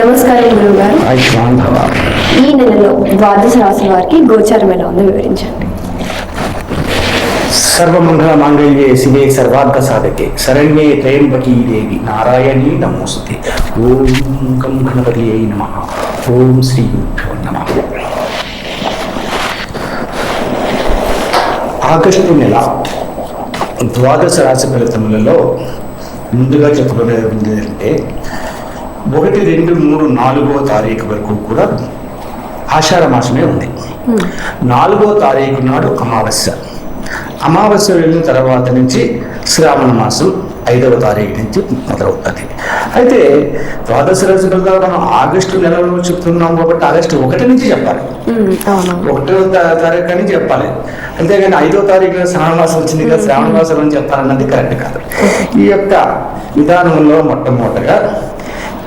నమస్కారం గురువు గారు. ఈ నెలలో ద్వాదశ రాశి వారికి గోచారం ఎలా ఉందో వివరించండి. సర్వమంగళ మాంగళ్యే శివే సర్వార్థ సాధకే. శరణ్యే త్రయంబకీ దేవి. నారాయణీ నమోస్తే ఓం గం గణపతి నమ. ఓం శ్రీ నమ. ఆగస్టు నెల ద్వాదశ రాశి ఫలితములలో ముందుగా చెప్పబడేది ఏంటంటే ఒకటి రెండు మూడు నాలుగో తారీఖు వరకు కూడా ఆషాఢ మాసమే ఉంది. నాలుగో తారీఖు నాడు అమావాస్య. అమావాస్య వెళ్ళిన తర్వాత నుంచి శ్రావణ మాసం ఐదవ తారీఖు నుంచి మొదలవుతుంది. అయితే ద్వాదశ ఫలితాలు మనం ఆగస్టు నెలలో చెప్తున్నాం కాబట్టి ఆగస్టు ఒకటి నుంచి చెప్పాలి. ఒకటో తారీఖు అని చెప్పాలి. అంతేగాని ఐదో తారీఖున శ్రావణ మాసం వచ్చింది కదా శ్రావణ మాసం అని చెప్పాలన్నది కరెక్ట్ కాదు. ఈ యొక్క విధానంలో మొట్టమొదటగా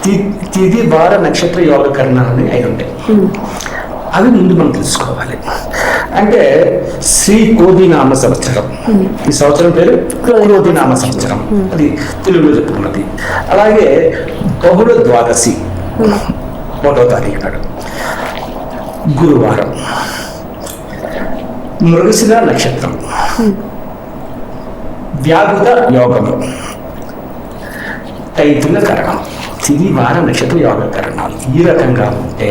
తి- తిథి వార నక్షత్ర యోగకరణాలని అయి ఉంటాయి అవి ముందు మనం తెలుసుకోవాలి. అంటే శ్రీ కోదినామ సంవత్సరం. ఈ సంవత్సరం పేరు కోదినామ సంవత్సరం. అది తెలుగులో చెప్పుకున్నది. అలాగే బహుళ ద్వాదశి ఒకటో తారీఖు నాడు. గురువారం. మృగశిర నక్షత్రం. వ్యాధుత యోగము. తైతుల కరణం. తిని వార నక్షత్ర యోగ కరణాలు. ఈ రకంగా ఉంటే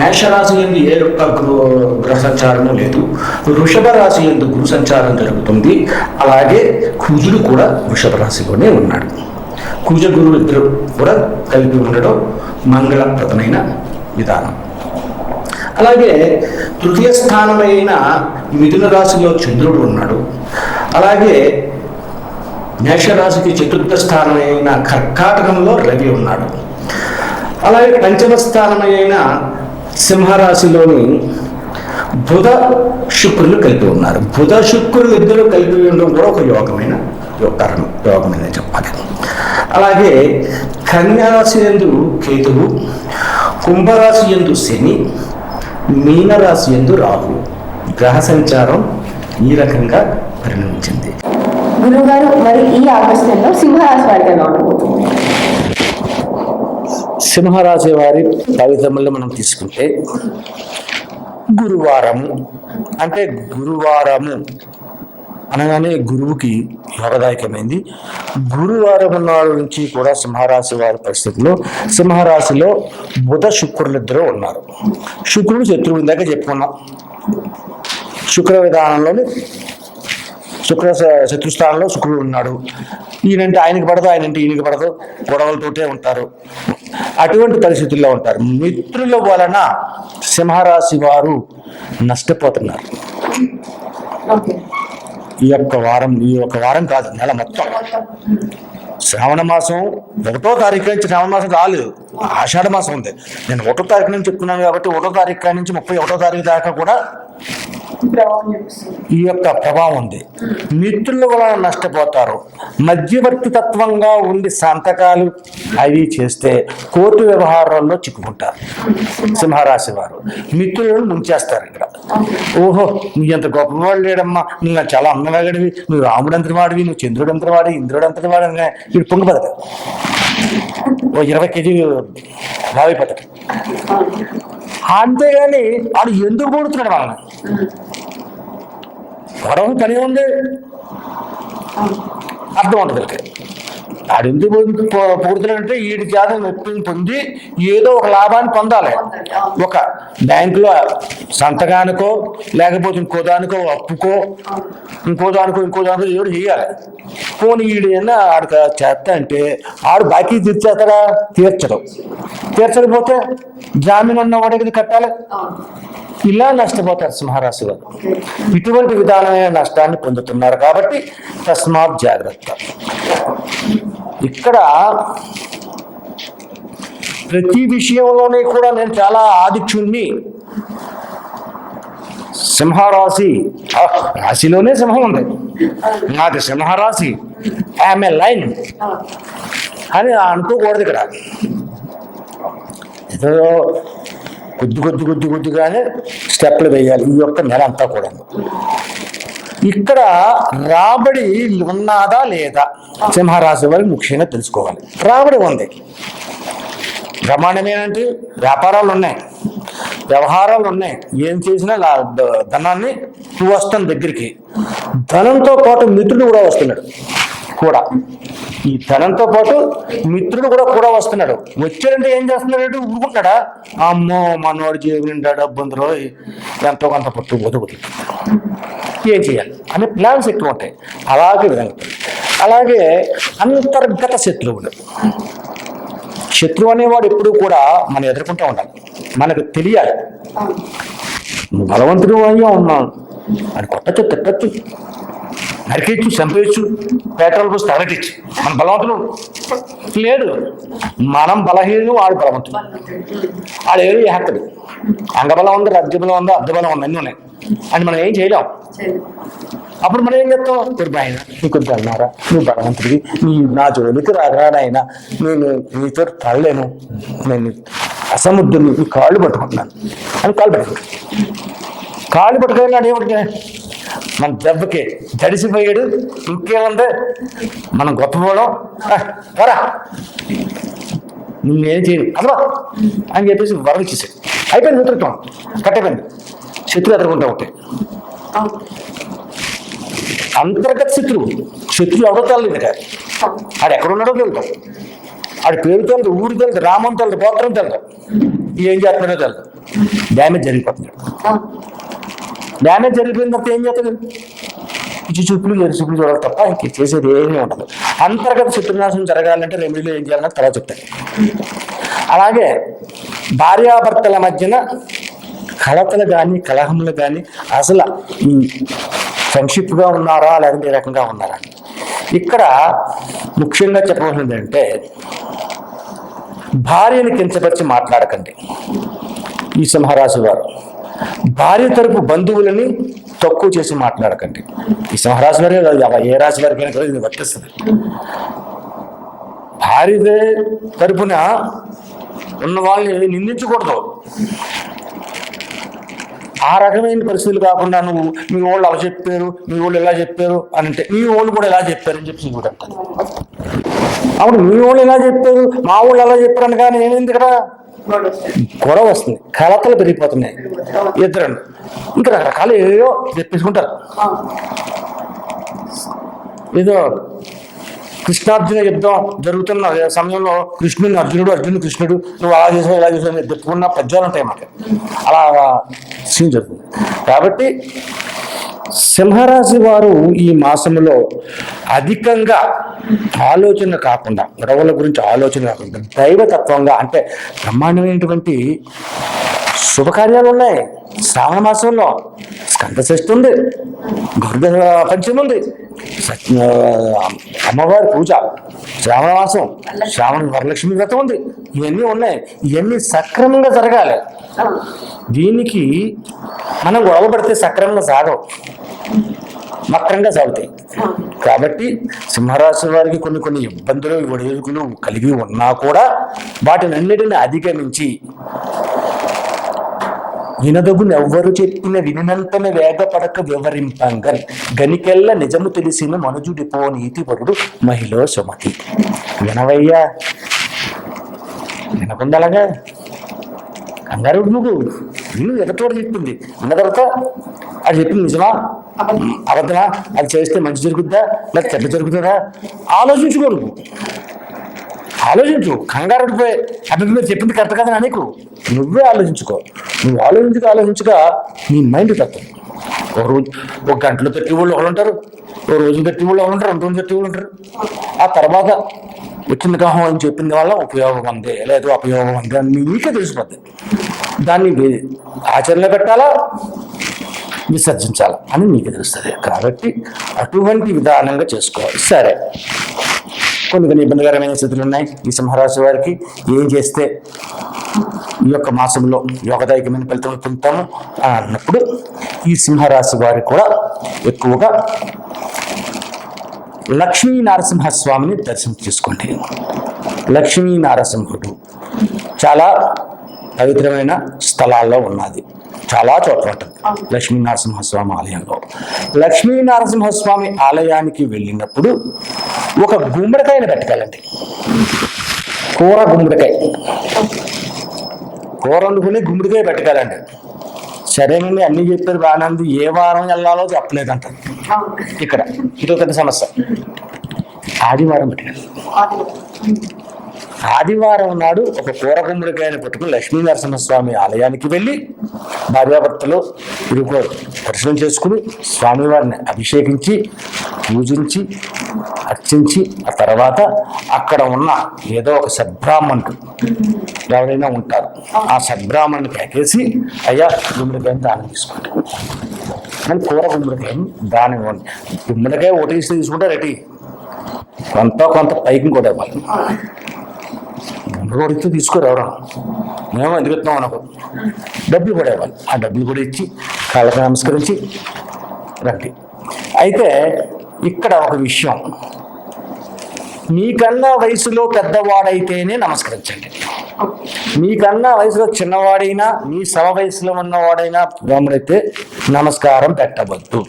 మేషరాశి ఎందు ఏ యొక్క గృహ గ్రహ సంచారము లేదు. వృషభ రాశి ఎందు గురు సంచారం జరుగుతుంది. అలాగే కుజుడు కూడా వృషభ రాశిలోనే ఉన్నాడు. కుజ గురువు ఇద్దరు కూడా కలిపి ఉండడం మంగళప్రదమైన విధానం. అలాగే తృతీయ స్థానమైన మిథున రాశిలో చంద్రుడు ఉన్నాడు. అలాగే మేషరాశికి చతుర్థ స్థానమైన కర్కాటకంలో రవి ఉన్నాడు. అలాగే పంచమ స్థానమైన సింహరాశిలోని బుధ శుక్రులు కలిపి ఉన్నారు. బుధ శుక్రులు ఇద్దరు కలిపి ఉండడం కూడా ఒక యోగమైన యోగకరణం యోగమైన చెప్పాలి. అలాగే కన్యారాశి ఎందు కేతువు కుంభరాశి ఎందు శని మీనరాశి ఎందు రాహు. గ్రహ సంచారం ఈ రకంగా పరిణమించింది. గురువు గారు మరి ఈ ఆగస్టు సింహరాశి వారికి ఎలా ఉండబోతుంది సింహరాశి వారి ఫలితములు మనం తీసుకుంటే గురువారము అంటే గురువారము అనగానే గురువుకి యోగదాయకమైంది గురువారం నాడు నుంచి కూడా సింహరాశి వారి పరిస్థితుల్లో సింహరాశిలో బుధ శుక్రులు ఇద్దరు ఉన్నారు. శుక్రుడు శత్రువు ఇందాక చెప్పుకున్నాం. శుక్ర విధానంలోని శుక్ర శత్రుస్థానంలో శుక్రుడు ఉన్నాడు. ఈయనంటే ఆయనకి పడదు ఆయనంటే ఈయనకి పడదు. గొడవలతోటే ఉంటారు. అటువంటి పరిస్థితుల్లో ఉంటారు. మిత్రుల వలన సింహరాశి వారు నష్టపోతున్నారు. ఈ యొక్క వారం ఈ యొక్క వారం కాదు నెల మొత్తం. శ్రావణ మాసం ఒకటో తారీఖు నుంచి శ్రావణ మాసం రాలేదు. ఆషాఢ మాసం ఉంది. నేను ఒకటో తారీఖు నుంచి చెప్తున్నాను కాబట్టి ఒకటో తారీఖు నుంచి ముప్పై ఒకటో తారీఖు దాకా కూడా ఈ యొక్క ప్రభావం ఉంది. మిత్రులు కూడా నష్టపోతారు. మధ్యవర్తి తత్వంగా ఉండి సంతకాలు అవి చేస్తే కోర్టు వ్యవహారాల్లో చిక్కుకుంటారు. సింహరాశి వారు. మిత్రులను ముంచేస్తారు ఇక్కడ. ఓహో నీ ఎంత గొప్పవాడు లేడమ్మా. నువ్వు చాలా అందగాడివి నువ్వు రాముడు అంతటి వాడివి నువ్వు చంద్రుడు అంతటి వాడి ఇంద్రుడు అంతటి వాడు వీడు పొంగి పడతాడు ఓ ఇరవై కేజీ భావిపోతాడు అంతేగాని వాడు ఎందుకు పొడుతున్నాడు వాళ్ళని? గొడవ పని ఉంది. అర్థం ఉంటుంది ఆడు ఎందుకు పూర్తులంటే పొగుడుతున్నాడంటే వీడి చేత నొప్పిని పొంది ఏదో ఒక లాభాన్ని పొందాలి. ఒక బ్యాంకులో సంతకానికో లేకపోతే ఇంకో దానికో అప్పుకో ఇంకో దానికో ఇంకో దానికో ఏడు చేయాలి. పోనీ ఈడు ఏమన్నా ఆడికి చేస్తా అంటే ఆడు బాకీ తీర్చేస్తాడా? తీర్చడం. తీర్చకపోతే జామీన్ ఉన్న వాడికి కట్టాలి. ఇలా నష్టపోతారు సింహరాశి వారు. ఇటువంటి విధానమైన నష్టాన్ని పొందుతున్నారు కాబట్టి తస్మాత్ జాగ్రత్త. ఇక్కడ ప్రతి విషయంలోనే కూడా నేను చాలా ఆదిత్యుణ్ణి సింహరాశి రాశిలోనే సింహం ఉంది. నాకు సింహరాశి. ఏ లైన్ అని అనుకోకూడదు ఇక్కడ. ఏదో కొద్ది కొద్ది కొద్ది కొద్దిగానే స్టెప్లు వేయాలి ఈ యొక్క నెల అంతా కూడా. ఇక్కడ రాబడి ఉన్నదా లేదా? సింహరాశి వారికి ముఖ్యంగా తెలుసుకోవాలి. రాబడి ఉంది. బ్రహ్మాండమేనంటే వ్యాపారాలు ఉన్నాయి. వ్యవహారాలు ఉన్నాయి. ఏం చేసినా లా- ధనాన్ని నువ్వు వస్తాను దగ్గరికి. ధనంతో పాటు మిత్రుడు కూడా వస్తున్నాడు. కూడా. ఈ ధనంతో పాటు మిత్రుడు కూడా కూడా వస్తున్నాడు. వచ్చాడంటే ఏం చేస్తున్నాడు ఊరుకుంటాడా అమ్మో మనవాడు జేబు నిండా డబ్బు ఎంతో కొంత పట్టు బతుకుతుంది ఏం చేయాలి? అనే ప్లాన్స్ ఎక్కువ ఉంటాయి. అలాగే విధంగా. అలాగే అంతర్గత శత్రువులు. శత్రువు అనేవాడు ఎప్పుడూ కూడా మనం ఎదుర్కొంటూ ఉండాలి. మనకు తెలియాలి. బలవంతుడు అయ్యా ఉన్నాను అది కొట్టచ్చు తిట్టచ్చు నరికేయచ్చు చంపేయచ్చు పెట్రోల్ పోసి తగలటిచ్చు మన బలవంతుడు లేడు. మనం బలహీనుడు వాడు బలవంతుడు. వాడు ఏడు చేస్తాడు? అంగబలం ఉంది రాజ్యబలం ఉంది అర్ధబలం ఉంది అన్నీ ఉన్నాయి. అని మనం ఏం చేయలేం. అప్పుడు మనం ఏం చెప్తాం కొద్ది ఆయన నీ కొద్ది అన్నారా? నువ్వు బలవంతుడివి. నీ నా జోలికి రాగరా నేను నీతో తడలేను నేను అసముద్రుని నీ కాళ్ళు పట్టుకుంటున్నాను. అని కాళ్ళు పట్టుకుంటాను కాళ్ళు పట్టుకున్నాడు ఏమిటి మన దెబ్బకి తడిసిపోయాడు. ఇంకేముంది? మనం గొప్పపోవడం వరా నేనేం చేయను. అసలు అని చెప్పేసి వరం ఇచ్చేసాడు. అయిపోయింది మిత్రత్వం కట్టయిపోయింది శత్రువు ఎదుర్కొంటా ఉంటాయి అంతర్గత శత్రువు. శత్రువు ఎవడో తెలియదు ఇక ఆడు ఎక్కడున్నాడో తెలుతాం ఆడు పేరు తెలుదు ఊరు తెలుదు రామం తెలుదు గోత్రం తెలుదు ఏం చేస్తున్నాడో తెలుదు డ్యామేజ్ జరిగిపోతుంది డ్యామేజ్ జరిగిపోయిన తర్వాత ఏం చేస్తాడు ఇచ్చి చూపులు ఎరు చూపులు చూడాలి తప్ప ఇంక చేసేది ఏమీ ఉండదు అంతర్గత శత్రునాశనం జరగాలంటే రెమెడీలో ఏం చేయాలన్నా తర్వాత చెప్తాను అలాగే భార్యాభర్తల మధ్యన కలతలు కానీ కలహములు కానీ అసలు ఈ ఫ్రెండ్షిప్గా ఉన్నారా లేదంటే ఏ రకంగా ఉన్నారా ఇక్కడ ముఖ్యంగా చెప్పవలసింది అంటే భార్యని కించపరిచి మాట్లాడకండి ఈ సింహరాశి వారు భార్య తరపు బంధువులని తక్కువ చేసి మాట్లాడకండి. ఈ సింహరాశి వారే కాదు, ఏ రాశి వారికైనా కూడా ఇది వర్తిస్తుంది భార్య తరపున ఉన్న వాళ్ళని నిందించకూడదు. ఆ రకమైన పరిస్థితులు కాకుండా నువ్వు మీ వాళ్ళు అలా చెప్పారు మీ వాళ్ళు ఎలా చెప్పారు అని అంటే మీ వాళ్ళు కూడా ఎలా చెప్పారని చెప్పి కూడా అప్పుడు మీ వాళ్ళు ఎలా చెప్పారు? మా వాళ్ళు ఎలా చెప్పారు అని కానీ ఏమైంది ఇక్కడ గొడవ వస్తుంది. కలతలు పెరిగిపోతున్నాయి. ఇద్దరు. ఇంకా రకరకాలు ఏదో చెప్పేసుకుంటారు. ఏదో కృష్ణార్జున యుద్ధం జరుగుతున్న సమయంలో కృష్ణుని అర్జునుడు అర్జునుడు కృష్ణుడు నువ్వు అలా చేసావు ఇలా చేసావు చెప్పుకున్న పద్యాలు ఉంటాయి మాట అలా సీన్ జరుగుతుంది. కాబట్టి సింహరాశి వారు ఈ మాసంలో అధికంగా ఆలోచన కాకుండా గొడవల గురించి ఆలోచన కాకుండా దైవతత్వంగా అంటే బ్రహ్మాండమైనటువంటి శుభకార్యాలు ఉన్నాయి శ్రావణ మాసంలో స్కంద ఉంది గరుడ పంచమి ఉంది అమ్మవారి పూజ శ్రావణ మాసం శ్రావణ వరలక్ష్మి వ్రతం ఉంది ఇవన్నీ ఉన్నాయి. ఇవన్నీ సక్రమంగా జరగాలి. దీనికి మనం గొడవ పడితే సక్రమంగా సాగవు. మక్రంగా సాగుతాయి. కాబట్టి సింహరాశి వారికి కొన్ని కొన్ని ఇబ్బందులు ఒడిదుడుకులు కలిగి ఉన్నా కూడా వాటిని అన్నిటిని అధిగమించి వినదగును ఎవ్వరు చెప్పిన వినినంతన వేగపడక వివరింపంగన్ గనికెల్ల నిజము తెలిసిన మనుజుడిపో నీతిపరుడు మహిళ సుమతి. వినవయ్యా. వినకుండా అలాగా కంగారు నువ్వు. విను ఎదటోడు చెప్పింది. విన్న తర్వాత అది చెప్పింది నిజమా? అబద్ధమా? అది చేస్తే మంచి జరుగుద్దా? లేక చెడ్డ జరుగుతుందా? ఆలోచించుకోరు. ఆలోచించు. కంగారు పడిపోయి. అతను మీరు చెప్పింది కరెక్ట్ కదా నీకు. నువ్వే ఆలోచించుకో. నువ్వు ఆలోచించుగా ఆలోచించుగా నీ మైండ్ తత్వం ఒక రోజు ఒక గంటలో పెట్టి వాళ్ళు ఒకళ్ళు ఉంటారు. ఒక రోజు పెట్టి వాళ్ళు ఒకళ్ళు ఉంటారు. రెండు రోజులు పెట్టి వాళ్ళు ఉంటారు. ఆ తర్వాత వచ్చింది కాహం అని చెప్పింది వల్ల ఉపయోగం అందే లేదు ఉపయోగం ఉంది అని మీకే తెలిసిపోద్ది. దాన్ని ఆచరణ ఆచరణలో పెట్టాలా? విసర్జించాలా అని మీకు తెలుస్తుంది. కాబట్టి అటువంటి విధానంగా చేసుకోవాలి. సరే. కొన్ని కొన్ని ఇబ్బందికరమైన స్థితులు ఉన్నాయి. ఈ సింహరాశి వారికి ఏం చేస్తే ఈ యొక్క మాసంలో యోగదాయకమైన ఫలితం పొందుతాము అని అన్నప్పుడు ఈ సింహరాశి వారి కూడా ఎక్కువగా లక్ష్మీ నరసింహస్వామిని దర్శనం చేసుకోండి. లక్ష్మీ నరసింహుడు చాలా పవిత్రమైన స్థలాల్లో ఉన్నది. చాలా చోట్ల ఉంటుంది. లక్ష్మీ నరసింహస్వామి ఆలయంలో. లక్ష్మీ నరసింహస్వామి ఆలయానికి వెళ్ళినప్పుడు ఒక గుమ్మడికాయని పెట్టుకెళ్ళండి. కూర గుమ్మడికాయ. కూర వండుకుని గుమ్మడికాయ పెట్టాలండి సరేనండి అన్ని చెప్పారు బాగానే ఉంది ఏ వారం వెళ్ళాలో చెప్పలేదంట. ఇక్కడ పెద్ద సమస్య. ఆదివారం పెట్టారు ఆదివారం నాడు ఒక కూర గుమ్మడికాయని పట్టుకుని లక్ష్మీ నరసింహస్వామి ఆలయానికి వెళ్ళి భార్యాభర్తలు ఇరువురు దర్శనం చేసుకుని స్వామివారిని అభిషేకించి పూజించి అర్చించి ఆ తర్వాత అక్కడ ఉన్న ఏదో ఒక సద్బ్రాహ్మణుడు ఎవరైనా ఉంటారు. ఆ సద్బ్రాహ్మణ్ణి ప్యాకేసి అయ్యా గుమ్మడికాయని దానం తీసుకుంటాం అని కూర గుమ్మడికాయని దానం ఇవ్వండి. గుమ్మడికాయ ఒకటి తీసుకుంటే రెడీ. కొంత కొంత పైకి కూడా ఇవ్వాలి. రోడ్డు ఇచ్చి తీసుకోరు మేము ఎందుకు అనకు డబ్బులు కూడా ఇవ్వాలి. ఆ డబ్బులు కూడా ఇచ్చి కాళ్ళకు నమస్కరించి రండి. అయితే ఇక్కడ ఒక విషయం. మీకన్నా వయసులో పెద్దవాడైతేనే నమస్కరించండి. మీకన్నా వయసులో చిన్నవాడైనా మీ సమ వయసులో ఉన్నవాడైనా బ్రాహ్మడైతే నమస్కారం పెట్టవద్దు.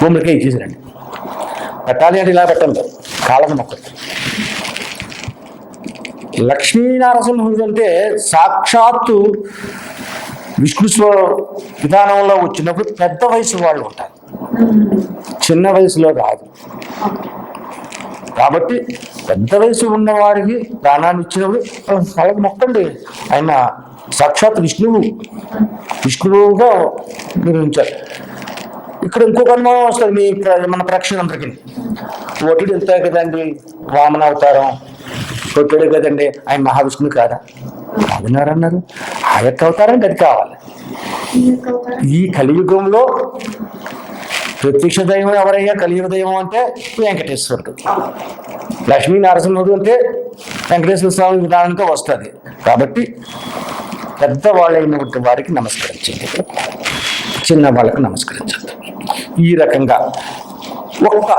భూమికే ఇచ్చేసారండి పెట్టాలి అంటే ఇలా పెట్టండి. కాళ్ళకు మొక్కదు లక్ష్మీనారసింహుడు అంటే సాక్షాత్తు విష్ణు స్వ- విధానంలో వచ్చినప్పుడు పెద్ద వయసు వాళ్ళు ఉంటారు. చిన్న వయసులో రాదు కాబట్టి పెద్ద వయసు ఉన్నవాడికి ప్రాణాన్ని ఇచ్చినప్పుడు వాళ్ళకి మొక్కండి ఆయన సాక్షాత్ విష్ణువు. విష్ణువుగా నిర్మించారు. ఇక్కడ ఇంకొక అనుమానం వస్తుంది మీ ప్ర- మన ప్రేక్షకులందరికీ. ఒట్టుడు వెళ్తాయి కదండి వామన అవతారం. ఒట్టుడే కదండి ఆయన మహావిష్ణువు కాదా? కాదన్నారు అన్నారు ఆ యొక్క అవతారం అది కావాలి. ఈ కలియుగంలో ప్రత్యక్ష దైవం ఎవరయ్యా? కలియుగ దైవం అంటే వెంకటేశ్వరుడు. లక్ష్మీ నరసింహుడు అంటే వెంకటేశ్వర స్వామి విధానంతో వస్తుంది. కాబట్టి పెద్దవాళ్ళైనటువంటి వారికి నమస్కరించండి. చిన్న వాళ్ళకి నమస్కరించండి. ఈ రకంగా ఒక్క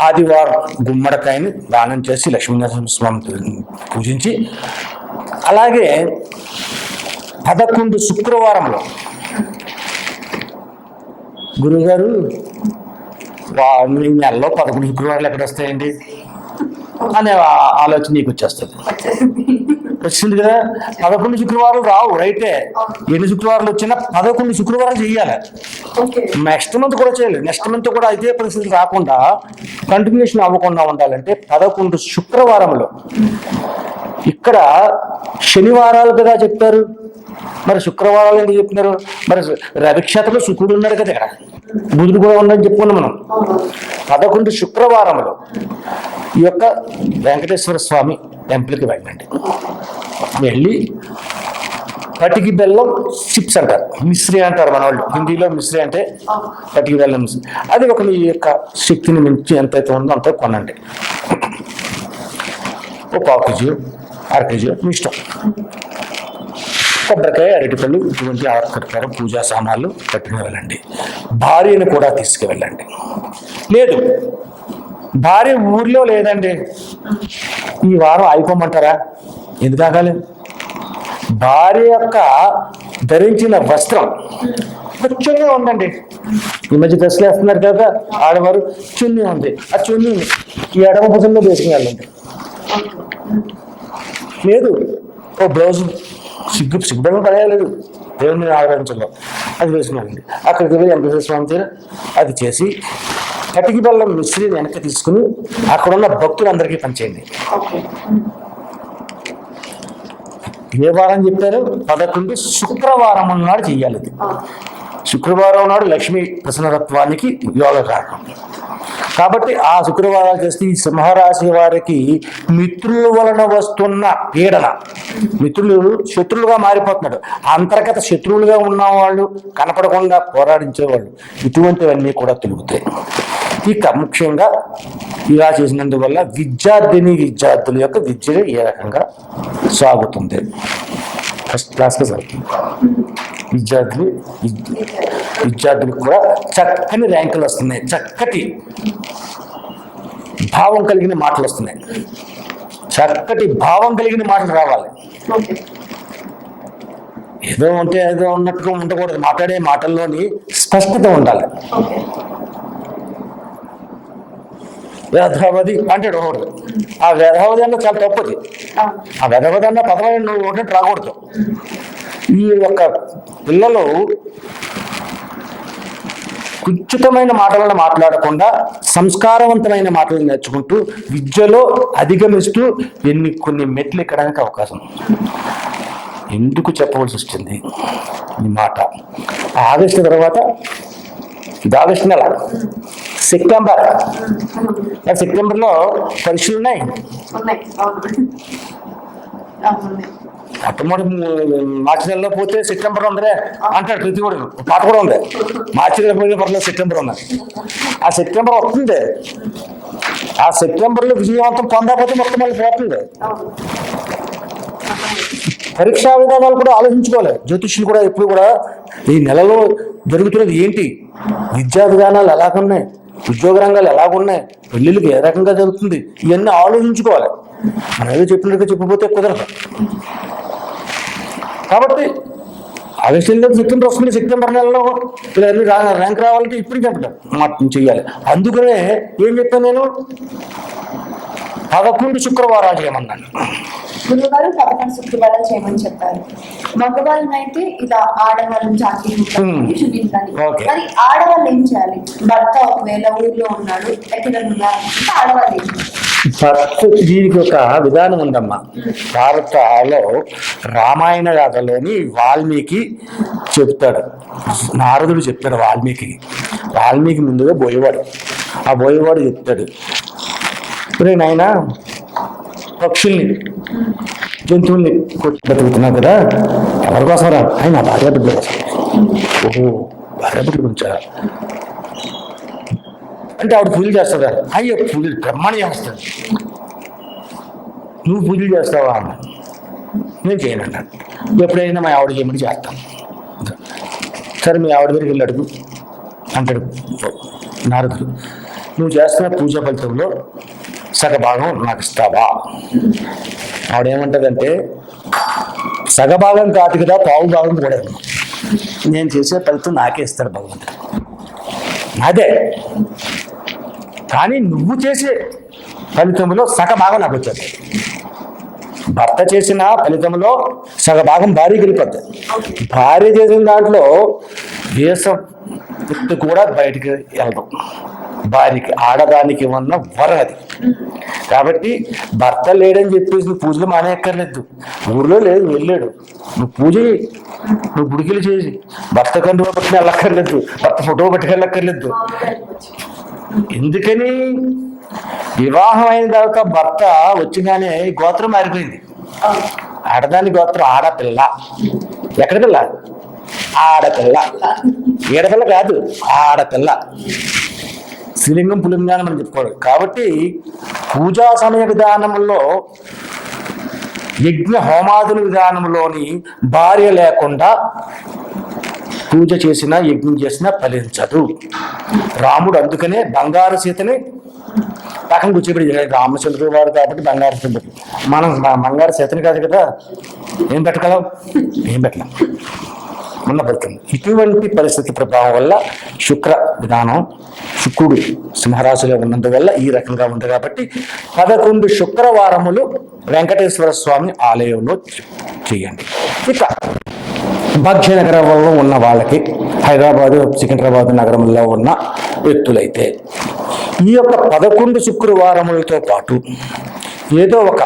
ఆదివారం గుమ్మడికాయని దానం చేసి లక్ష్మీనరసింహ స్వామి పూజించి అలాగే పదకొండు శుక్రవారంలో గురుగారు వా- నెలలో పదకొండు శుక్రవారాలు ఎక్కడ వస్తాయండి? అనే ఆలోచన నీకు వచ్చేస్తుంది. వచ్చింది కదా పదకొండు శుక్రవారాలు రావు రైటే. ఎన్ని శుక్రవారాలు వచ్చినా పదకొండు శుక్రవారాలు చేయాలి. నెక్స్ట్ మంత్ కూడా చేయలేదు నెక్స్ట్ మంత్ కూడా ఇదే పరిస్థితి రాకుండా కంటిన్యూషన్ అవ్వకుండా ఉండాలంటే పదకొండు శుక్రవారంలో ఇక్కడ శనివారాలు కదా చెప్తారు. మరి శుక్రవారాలు ఎందుకు చెప్తున్నారు? మరి రవిక్షేత్రంలో శుక్రుడు ఉన్నాడు కదా ఇక్కడ. బుధుడు కూడా ఉందని చెప్పుకున్నాం మనం. పదకొండు శుక్రవారంలో ఈ యొక్క వెంకటేశ్వర స్వామి టెంపుల్కి వెళ్ళండి. వెళ్ళి పటికి బెల్లం చిప్స్ అంటారు. మిశ్రీ అంటారు మన వాళ్ళు. హిందీలో మిశ్రీ అంటే పటికి బెల్లం మిశ్రీ. అది ఒక మీ యొక్క శక్తిని మించి ఎంతైతే ఉందో అంత కొనండి. ఓ పావు కేజీ అర కేజీ మీ ఇష్టం. కొబ్బరికాయ అరటిపళ్ళు ఇటువంటి ఆకర్కారం పూజా సామాన్లు పట్టుకుని వెళ్ళండి. భార్యను కూడా తీసుకువెళ్ళండి. లేదు భార్య ఊర్లో లేదండి. ఈ వారం అయిపోమంటారా ఎందుకు ఆగాలి? భార్య యొక్క ధరించిన వస్త్రం చున్నీ ఉందండి. ఈ మధ్య డ్రెస్సులు వేస్తున్నారు కదా ఆడవారు చున్నీ ఉంది. ఆ చున్నీని ఈ ఎడమ భుజంలో వేసుకుని వెళ్ళండి. లేదు ఓ బ్లౌజ్ సిగ్గు సిగ్గుపడడం పడేయలేదు. దేవుని ఆరాధించడం అది వేసుకున్నానండి అక్కడికి వెళ్ళి వెంకటేశ్వర స్వామి దగ్గర అది చేసి కటికి బెల్లం మిశ్రీ వెనక్కి తీసుకుని అక్కడ ఉన్న భక్తులందరికీ పంచేయండి. ఏ వారం చెప్పారు? పదకొండు శుక్రవారం నాడు చెయ్యాలి. ఇది శుక్రవారం నాడు లక్ష్మీ ప్రసన్నతత్వానికి యోగ కారణం. కాబట్టి ఆ శుక్రవారాలు చేస్తే ఈ సింహరాశి వారికి మిత్రుల వలన వస్తున్న పీడన. మిత్రులు శత్రులుగా మారిపోతున్నాడు అంతర్గత శత్రువులుగా ఉన్నవాళ్ళు కనపడకుండా పోరాడించేవాళ్ళు. ఇటువంటివన్నీ కూడా తొలుగుతాయి. ఇక ముఖ్యంగా ఇలా చేసినందువల్ల విద్యార్థిని విద్యార్థుల యొక్క విద్య ఏ రకంగా సాగుతుంది? ఫస్ట్ క్లాస్గా సాగుతుంది. విద్యార్థులు విద్య- విద్యార్థులకు కూడా చక్కని ర్యాంకులు వస్తున్నాయి. చక్కటి భావం కలిగిన మాటలు వస్తున్నాయి. చక్కటి భావం కలిగిన మాటలు రావాలి. ఏదో ఉంటే ఏదో ఉన్నట్టుగా ఉండకూడదు. మాట్లాడే మాటల్లోని స్పష్టత ఉండాలి. వేధావధి అంటాడు ఒకడు. ఆ వేధావధి అన్న చాలా తప్పది. ఆ. వేధావధి అన్న పదమైన నువ్వు ఒకటి రాకూడదు. ఈ యొక్క పిల్లలు కుచితమైన మాటలను మాట్లాడకుండా సంస్కారవంతమైన మాటలు నేర్చుకుంటూ విద్యలో అధిగమిస్తూ ఎన్ని కొన్ని మెట్లు ఎక్కడానికి అవకాశం ఎందుకు చెప్పవలసి వచ్చింది? ఈ మాట. ఆగస్టు తర్వాత ఇది ఆగస్టు నెల సెప్టెంబర్. ఆ సెప్టెంబర్లో పరీక్షలు ఉన్నాయి? ఉన్నాయి మార్చి నెలలో పోతే సెప్టెంబర్ ఉందిరే అంటాడు ప్రతి కూడా పాట కూడా ఉంది. మార్చి నెల పోయిన పర్లేదు సెప్టెంబర్ ఉంది. ఆ సెప్టెంబర్ వస్తుంది. ఆ సెప్టెంబర్లో విజయవంతం పొందకపోతే మొత్తం మళ్ళీ పోతుంది. పరీక్షా విధానాలు కూడా ఆలోచించుకోవాలి. జ్యోతిష్యులు కూడా ఎప్పుడు కూడా ఈ నెలలో జరుగుతున్నది ఏంటి? విద్యా విధానాలు ఎలాగున్నాయి? ఉద్యోగ రంగాలు ఎలాగున్నాయి? పెళ్ళిళ్ళకి ఏ రకంగా జరుగుతుంది? ఇవన్నీ ఆలోచించుకోవాలి. మనం ఏదో చెప్పినట్టుగా చెప్పిపోతే కుదరదు. కాబట్టి ఆగస్టు నెలలో సెప్టెంబర్ వస్తుంది సెప్టెంబర్ నెలలో ర్యాంక్ రావాలంటే ఇప్పుడు మాట చెయ్యాలి. అందుకనే ఏం చెప్పాను నేను? పదకొండు శుక్రవారాలు చేయమన్నాను. పదకొండు శుక్రవారాలు చేయమని చెప్పారు. మగవాళ్ళని అయితే ఇలా ఆడవాళ్ళని. చూపించాలి. మరి ఆడవాళ్ళు ఏం చేయాలి? భర్త ఒకవేళ ఊర్లో ఉన్నాడు ఎక్కడ ఉన్నారు ఆడవాళ్ళు ఏం చేయాలి? భర్త దీనికి ఒక విధానం ఉందమ్మా. భారతలో రామాయణ గాథలోని వాల్మీకి చెప్తాడు. నారదుడు చెప్తాడు వాల్మీకి. వాల్మీకి ముందుగా బోయేవాడు. ఆ బోయేవాడు చెప్తాడు. రే నాయన పక్షుల్ని జంతువుల్ని బతుకుతున్నావు కదా? ఎవరి కోసం రా ఆయన భార్య బిడ్డ. కోసం ఓహో భార్య బిడ్డ గురించా? అంటే ఆవిడ పూజలు చేస్తుందా? అయ్యో పూజలు బ్రహ్మాండ చేస్తాడు నువ్వు పూజలు చేస్తావా అన్న. నేను చేయను అన్నాడు ఎప్పుడైనా మా ఆవిడ చేయమని చేస్తాను. సరే మీ ఆవిడ దగ్గరికి వెళ్ళి అడుగు. అంటాడు నారదుడు. నువ్వు చేస్తున్న పూజ ఫలితంలో సగభాగం నాకు ఇస్తావా? ఆవిడ ఏమంటదంటే సగభాగం కాదు కదా పావు భాగం కూడా. నేను చేసే ఫలితం నాకే ఇస్తాడు భగవంతుడు. అదే. కానీ నువ్వు చేసే ఫలితంలో సగభాగం నాకు వచ్చేది. భర్త చేసిన ఫలితంలో సగభాగం భార్య గెలిపోద్ది భార్య చేసిన దాంట్లో దేశం వ్యక్తి కూడా బయటికి వెళ్ళదు. భార్యకి ఆడదానికి ఉన్న వరం అది. కాబట్టి భర్త లేడని చెప్పేసి నువ్వు పూజలు మానేయక్కర్లేదు. ఊర్లో లేదు వెళ్ళాడు. నువ్వు పూజ చేయి. నువ్వు గుడికిలు చేసి భర్త కండువా పట్టుకుని వెళ్ళక్కర్లేదు. భర్త ఫోటో పట్టుకెళ్ళక్కర్లేదు. ఎందుకని? వివాహం అయిన తర్వాత భర్త వచ్చిగానే గోత్రం మారిపోయింది. ఆడదాని గోత్రం ఆడపిల్ల. ఎక్కడ పిల్ల? ఆడపిల్ల. ఈడపిల్ల కాదు ఆడపిల్ల. శ్రీలింగం పులింగాన్ని మనం చెప్పుకోవాలి. కాబట్టి పూజా సమయ విధానంలో యజ్ఞ హోమాదుల విధానంలోని భార్య లేకుండా పూజ చేసినా యజ్ఞం చేసినా ఫలించదు. రాముడు అందుకనే బంగారు సీతని పక్కన కూర్చోబెట్టి రామచంద్రుడు వాడు కాబట్టి బంగారు సీత. మనం బంగారు సీతని కాదు కదా ఏం పెట్టగలం? ఏం పెట్టలేం. ఉన్న పడుతుంది ఇటువంటి పరిస్థితి ప్రభావం వల్ల శుక్ర విధానం శుక్రుడు సింహరాశిలో ఉన్నందువల్ల ఈ రకంగా ఉంది కాబట్టి పదకొండు శుక్రవారములు వెంకటేశ్వర స్వామి ఆలయంలో చేయండి. ఇక భాగ్యనగరంలో ఉన్న వాళ్ళకి హైదరాబాదు సికింద్రాబాద్ నగరంలో ఉన్న వ్యక్తులైతే ఈ యొక్క పదకొండు శుక్రవారములతో పాటు ఏదో ఒక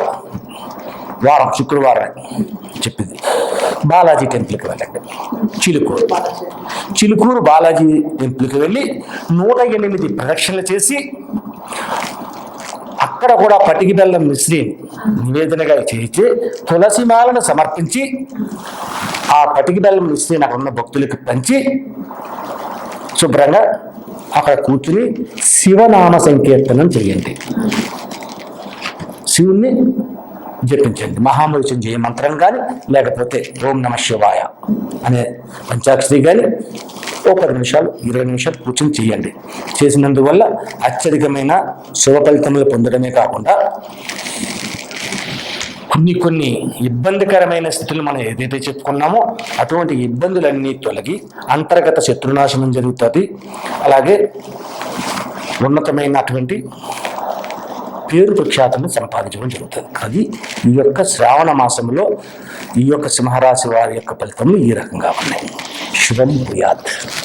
వారం శుక్రవారం చెప్పింది. బాలాజీ టెంపుల్కి వెళ్ళండి. చిలుకూరు. చిలుకూరు బాలాజీ టెంపుల్కి వెళ్ళి నూట ఎనిమిది ప్రదక్షిణలు చేసి అక్కడ కూడా పటికి బెల్లం మిశ్రీ నివేదనగా చేసి తులసిమాలను సమర్పించి ఆ పటికి బెల్లం మిశ్రీని అక్కడ ఉన్న భక్తులకు పంచి శుభ్రంగా అక్కడ కూర్చుని శివనామ సంకీర్తనం చేయండి. శివుణ్ణి జపించండి. మహామృత్యుంజయ మంత్రం కానీ లేకపోతే ఓం నమ శివాయ అనే పంచాక్షరి కానీ ఓ పది నిమిషాలు ఇరవై నిమిషాలు కూర్చొని చేయండి. చేసినందువల్ల అత్యధికమైన శుభ ఫలితములు పొందడమే కాకుండా కొన్ని కొన్ని ఇబ్బందికరమైన స్థితులు మనం ఏదైతే చెప్పుకున్నామో అటువంటి ఇబ్బందులన్నీ తొలగి అంతర్గత శత్రునాశనం జరుగుతుంది. అలాగే ఉన్నతమైనటువంటి పేరు ప్రఖ్యాతను సంపాదించడం జరుగుతుంది. అది ఈ యొక్క శ్రావణ మాసంలో ఈ యొక్క సింహరాశి వారి యొక్క ఫలితములు ఈ రకంగా ఉన్నాయి. శుభం భూయాత్